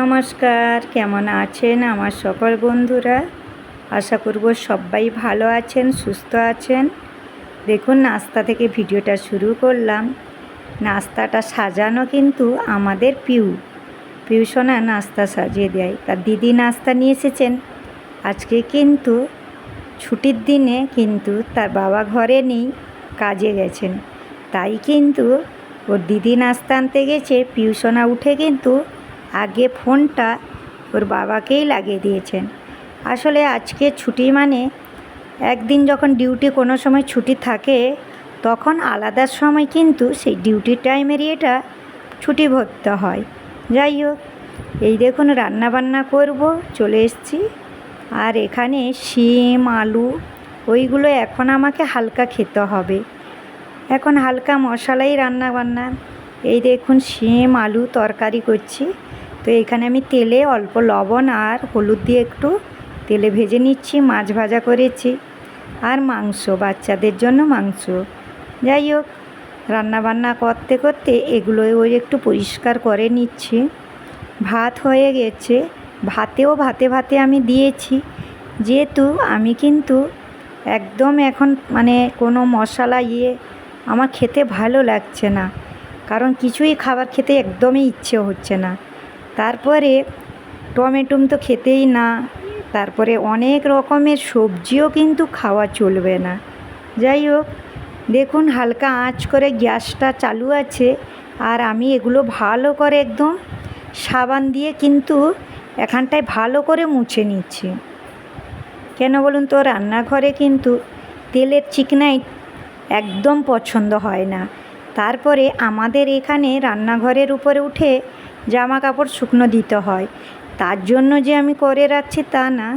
নমস্কার, কেমন আছেন আমার সকল বন্ধুরা? আশা করব সবাই ভালো আছেন, সুস্থ আছেন। দেখুন, নাস্তা থেকে ভিডিওটা শুরু করলাম। নাস্তাটা সাজানো কিন্তু আমাদের পিউ। পিউ সোনা নাস্তা সাজিয়ে দেয়। তার দিদি নাস্তা নিয়ে এসেছেন। আজকে কিন্তু ছুটির দিনে কিন্তু তার বাবা ঘরে নেই, কাজে গেছেন। তাই কিন্তু ওর দিদি নাস্তা আনতে গেছে পিউসোনা উঠে কিন্তু আগে ফোনটা ওর বাবাকেই লাগিয়ে দিয়েছেন। আসলে আজকে ছুটি মানে একদিন যখন ডিউটি কোনো সময় ছুটি থাকে, তখন আলাদা সময় কিন্তু সেই ডিউটি টাইমেরই এটা ছুটি ভরতে হয়। যাই হোক, এই দেখুন রান্না বান্না করব, চলে এসেছি। আর এখানে শিম, আলু, ওইগুলো এখন আমাকে হালকা খেতে হবে। এখন হালকা মশলাই রান্না বান্না এই দেখুন শিম, আলু তরকারি করছি। তো এখানে আমি তেলে অল্প লবণ আর হলুদ দিয়ে একটু তেলে ভেজে নিচ্ছি, মাছ ভাজা করেছি। আর মাংস, বাচ্চাদের জন্য মাংস। যাই হোক, রান্নাবান্না করতে করতে এগুলো ওই একটু পরিষ্কার করে নিচ্ছি। ভাত হয়ে গেছে। ভাতেও ভাতে ভাতে আমি দিয়েছি। যেহেতু আমি কিন্তু একদম এখন মানে কোনো মশলা ইয়ে আমার খেতে ভালো লাগছে না। কারণ কিছুই খাবার খেতে একদমই ইচ্ছে হচ্ছে না। তারপরে টমেটোম তো খেতেই না, তারপরে অনেক রকমের সবজিও কিন্তু খাওয়া চলবে না। যাই হোক, দেখুন হালকা আঁচ করে গ্যাসটা চালু আছে আর আমি এগুলো ভালো করে একদম সাবান দিয়ে কিন্তু এখানটায় ভালো করে মুছে নিচ্ছি। কেন বলুন তো, রান্নাঘরে কিন্তু তেলের চিকনাই একদম পছন্দ হয় না। তারপরে আমাদের এখানে রান্নাঘরের উপরে উঠে জামা কাপড় শুকনো দিতে হয়। তার জন্য যে আমি করে রাখছি তা না।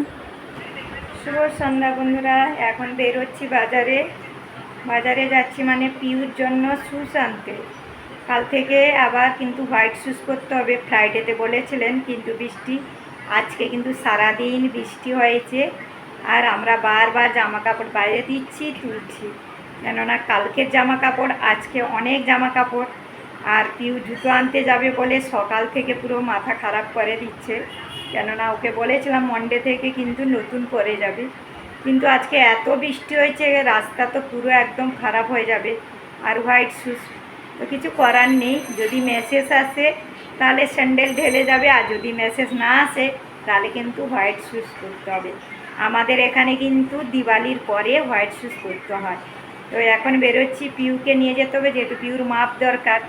শুভ সন্ধ্যা বন্ধুরা, এখন বেরোচ্ছি বাজারে। বাজারে যাচ্ছি মানে পিউর জন্য শুজ আনতে। কাল থেকে আবার কিন্তু হোয়াইট শুজ করতে হবে, ফ্রাইডেতে বলেছিলেন, কিন্তু বৃষ্টি, আজকে কিন্তু সারাদিন বৃষ্টি হয়েছে। আর আমরা বারবার জামা কাপড় বাইরে দিচ্ছি, তুলছি। কেননা কালকের জামা কাপড় আজকে অনেক জামা কাপড় আর পিউ জুতো আনতে যাবে বলে সকাল থেকে পুরো মাথা খারাপ করে দিচ্ছে। কেননা ওকে বলেছিলাম মন্ডে থেকে কিন্তু নতুন করে যাবে। কিন্তু আজকে এত বৃষ্টি হয়েছে, রাস্তা তো পুরো একদম খারাপ হয়ে যাবে আর হোয়াইট শুজ তো কিছু করার নেই। যদি মেসেজ আসে, তাহলে স্যান্ডেল ঢেলে যাবে আর যদি মেসেজ না আসে, তাহলে কিন্তু হোয়াইট শুজ করতে হবে। আমাদের এখানে কিন্তু দিওয়ালির পরে হোয়াইট শুজ করতে হয়। তো এখন বেরোচ্ছি, পিউকে নিয়ে যেতে হবে, যেহেতু পিউর মাপ দরকার।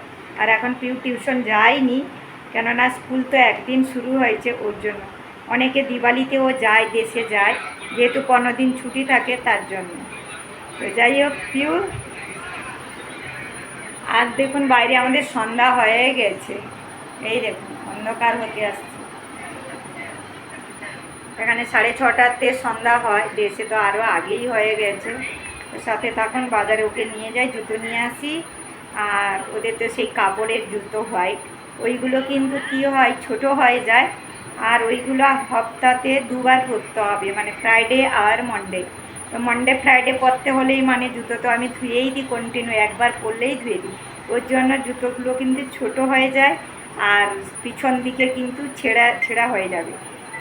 আর এখন পিউ টিউশন যায়নি, কেননা স্কুল তো একদিন শুরু হয়েছে ওর জন্য। অনেকে দিওয়ালিতেও যায়, দেশে যায়, যেহেতু পনেরো দিন ছুটি থাকে তার জন্য। তো যাই হোক পিউ আর দেখুন বাইরে আমাদের সন্ধ্যা হয়ে গেছে। এই দেখুন, অন্ধকার হতে আসছে। এখানে সাড়ে ছটাতে সন্ধ্যা হয়, দেশে তো আরও আগেই হয়ে গেছে। সাথে তখন বাজারে ওকে নিয়ে যাই, জুতো নিয়ে আসি। আর ওদের তো সেই কাপড়ের জুতো হোয়াইট ওইগুলো কিন্তু কী হয়, ছোট হয়ে যায়। আর ওইগুলো সপ্তাহে দুবার পরতে হবে মানে ফ্রাইডে আর মন্ডে তো মন্ডে ফ্রাইডে পরতে হলেই মানে জুতো তো আমি ধুয়েই দিই কন্টিনিউ একবার পরলেই ধুয়ে দিই। ওর জন্য জুতোগুলো কিন্তু ছোট হয়ে যায় আর পিছন দিকে কিন্তু ছেঁড়া ছেঁড়া হয়ে যাবে।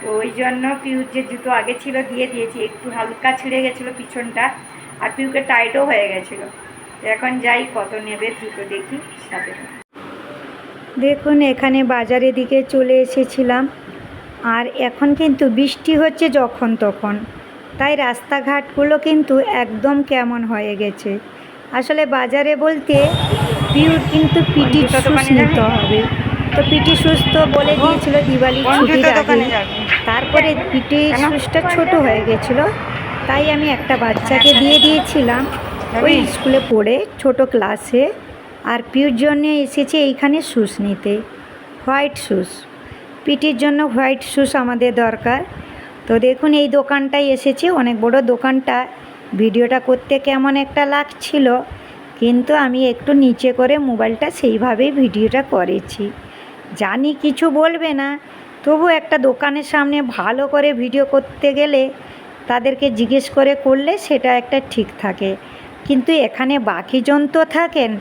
তো ওই জন্য পিউর যে জুতো আগে ছিল, দিয়ে দিয়েছি। একটু হালকা ছিঁড়ে গেছিল পিছনটা, আর পিউকে টাইটও হয়ে গেছিল। এখন যাই কত নেবে জুতো দেখি সাথে। দেখুন এখানে বাজারের দিকে চলে এসেছিলাম। আর এখন কিন্তু বৃষ্টি হচ্ছে যখন তখন। তাই রাস্তাঘাটগুলো কিন্তু একদম কেমন হয়ে গেছে। আসলে বাজারে বলতে পিউর কিন্তু পিটি শুজ নিতে হবে। তো পিটি তো বলে দিয়েছিল দিওয়ালি ছুটির আগে। তারপরে পিটি শুজটা ছোট হয়ে গেছিল। তাই আমি একটা বাচ্চাকে দিয়ে দিয়েছিলাম। ওই স্কুলে পড়ে ছোট ক্লাসে আর পিউর জন্য এসেছে এইখানে শুজ নিতে হোয়াইট শুজ পিটির জন্য হোয়াইট শুজ আমাদের দরকার। তো দেখুন এই দোকানটায় এসেছি অনেক বড় দোকানটা। ভিডিওটা করতে কেমন একটা লাগছিল কিন্তু আমি একটু নিচে করে মোবাইলটা সেইভাবেই ভিডিওটা করেছি। জানি কিছু বলবে না তবু একটা দোকানের সামনে ভালো করে ভিডিও করতে গেলে তাদেরকে জিজ্ঞেস করে করলে সেটা একটা ঠিক থাকে। কিন্তু এখানে বাকিজন তো থাকেন।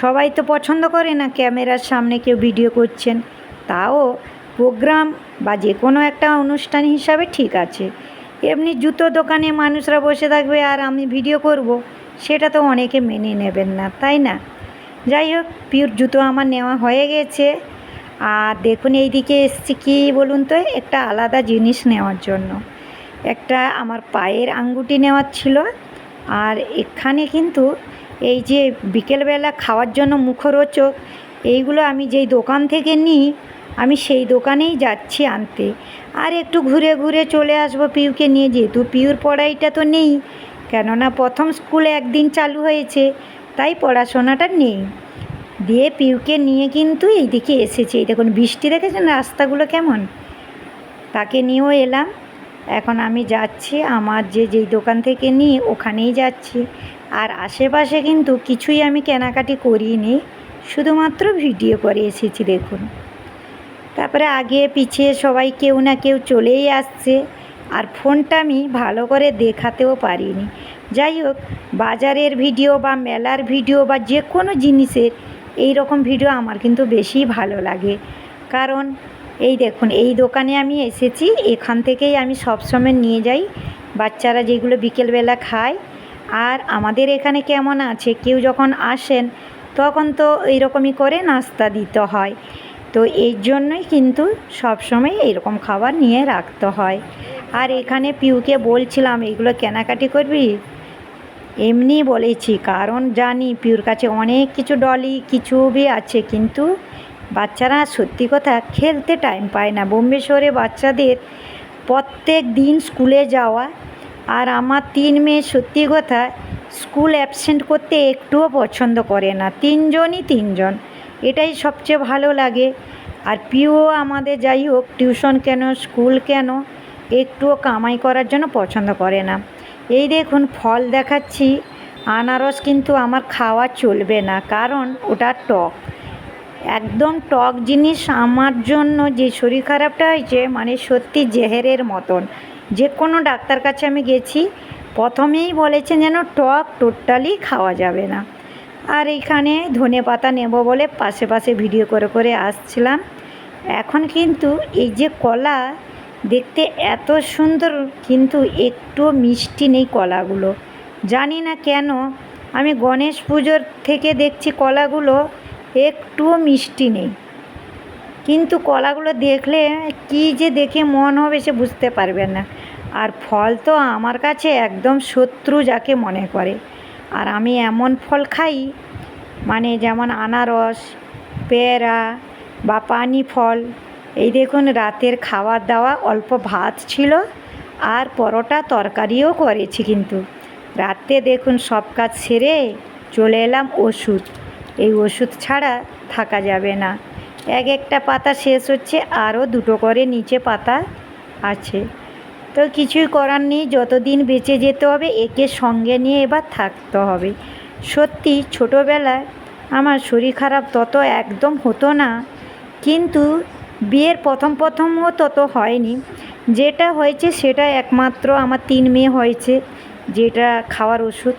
সবাই তো পছন্দ করে না ক্যামেরার সামনে কেউ ভিডিও করছেন। তাও প্রোগ্রাম বা যে কোনো একটা অনুষ্ঠান হিসাবে ঠিক আছে। এমনি জুতো দোকানে মানুষরা বসে থাকবে আর আমি ভিডিও করব। সেটা তো অনেকে মেনে নেবেন না, তাই না? যাই হোক, পিওর জুতো আমার নেওয়া হয়ে গেছে। আর দেখুন, এইদিকে এসছি কি বলুন তো, একটা আলাদা জিনিস নেওয়ার জন্য। একটা আমার পায়ের আঙ্গুটি নেওয়ার ছিল। আর এখানে কিন্তু এই যে বিকেলবেলা খাওয়ার জন্য মুখরোচক, এইগুলো আমি যেই দোকান থেকে নিই, আমি সেই দোকানেই যাচ্ছি আনতে। আর একটু ঘুরে ঘুরে চলে আসব পিউকে নিয়ে, যেহেতু পিউর পড়াইটা তো নেই, কেননা প্রথম স্কুলে একদিন চালু হয়েছে, তাই পড়াশোনাটা নেই। দিয়ে পিউকে নিয়ে কিন্তু এইদিকে এসেছে। এই দেখুন, বৃষ্টি দেখেছেন রাস্তাগুলো কেমন? তাকে নিয়েও এলাম। এখন আমি যাচ্ছি, আমার যে, যেই দোকান থেকে নিই ওখানেই যাচ্ছি। আর আশেপাশে কিন্তু কিছুই আমি কেনাকাটি করিনি, শুধুমাত্র ভিডিও করে এসেছি, দেখুন। তারপরে আগে পিছিয়ে সবাই কেউ না কেউ চলেই আসছে, আর ফোনটা আমি ভালো করে দেখাতেও পারিনি। যাই হোক, বাজারের ভিডিও বা মেলার ভিডিও বা যে কোনো জিনিসের এই রকম ভিডিও আমার কিন্তু বেশি ভালো লাগে। কারণ এই দেখুন, এই দোকানে আমি এসেছি। এখান থেকেই আমি সবসময় নিয়ে যাই। বাচ্চারা যেগুলো বিকেলবেলা খায়। আর আমাদের এখানে কেমন আছে? কেউ যখন আসেন, তখন তো এইরকমই করে নাস্তা দিতে হয়। তো এই জন্যই কিন্তু সবসময় এরকম খাবার নিয়ে রাখতে হয়। আর এখানে পিউকে বলছিলাম, এগুলো কেনাকাটি করবি? এমনি বলেছি, কারণ জানি পিউর কাছে অনেক কিছু, ডলি কিছু বি আছে। কিন্তু বাচ্চারা সত্যি কথা খেলতে টাইম পায় না। বোম্বে শহরে বাচ্চাদের প্রত্যেক দিন স্কুলে যাওয়া আর আমার তিন মেয়ে সত্যি কথা স্কুল অ্যাবসেন্ট করতে একটুও পছন্দ করে না। তিনজনই তিনজন। এটাই সবচেয়ে ভালো লাগে। আর পিও আমাদের যাই হোক টিউশন কেন স্কুল কেন, একটুও কামাই করার জন্য পছন্দ করে না। এই দেখুন, ফল দেখাচ্ছি। আনারস কিন্তু আমার খাওয়া চলবে না, কারণ ওটা টক। একদম টক জিনিস আমার জন্য যে শরীর খারাপটা হয়েছে মানে সত্যি জেহেরের মতন। যে কোনো ডাক্তার কাছে আমি গেছি, প্রথমেই বলেছেন যেন টক টোটালি খাওয়া যাবে না। আর এইখানে ধনে পাতা নেব বলে পাশে পাশে ভিডিও করে করে আসছিলাম। এখন কিন্তু এই যে কলা, দেখতে এত সুন্দর, কিন্তু একটুও মিষ্টি নেই কলাগুলো। জানি না কেন, আমি গণেশ পুজোর থেকে দেখছি কলাগুলো একটুও মিষ্টি নেই। কিন্তু কলাগুলো দেখলে কি যে দেখে মন হবে সে বুঝতে পারবেন না। আর ফল তো আমার কাছে একদম শত্রু যাকে মনে করে। আর আমি এমন ফল খাই মানে যেমন আনারস, পেয়ারা বা পানি ফল এই দেখুন, রাতের খাওয়ার দাওয়া অল্প ভাত ছিল আর পরোটা তরকারিও করেছি কিন্তু। রাতে দেখুন সব কাজ সেরে চলে এলাম ওষুধ। এই ওষুধ ছাড়া থাকা যাবে না। এক একটা পাতা শেষ হচ্ছে, আরও দুটো করে নিচে পাতা আছে। তো কিছুই করার নেই, যতদিন বেঁচে যেতে হবে, একে সঙ্গে নিয়ে এবার থাকতে হবে। সত্যি, ছোটোবেলায় আমার শরীর খারাপ তত একদম হতো না, কিন্তু বিয়ের প্রথম প্রথমও তত হয়নি। যেটা হয়েছে সেটা একমাত্র আমার তিন মেয়ে হয়েছে, যেটা খাওয়ার ওষুধ।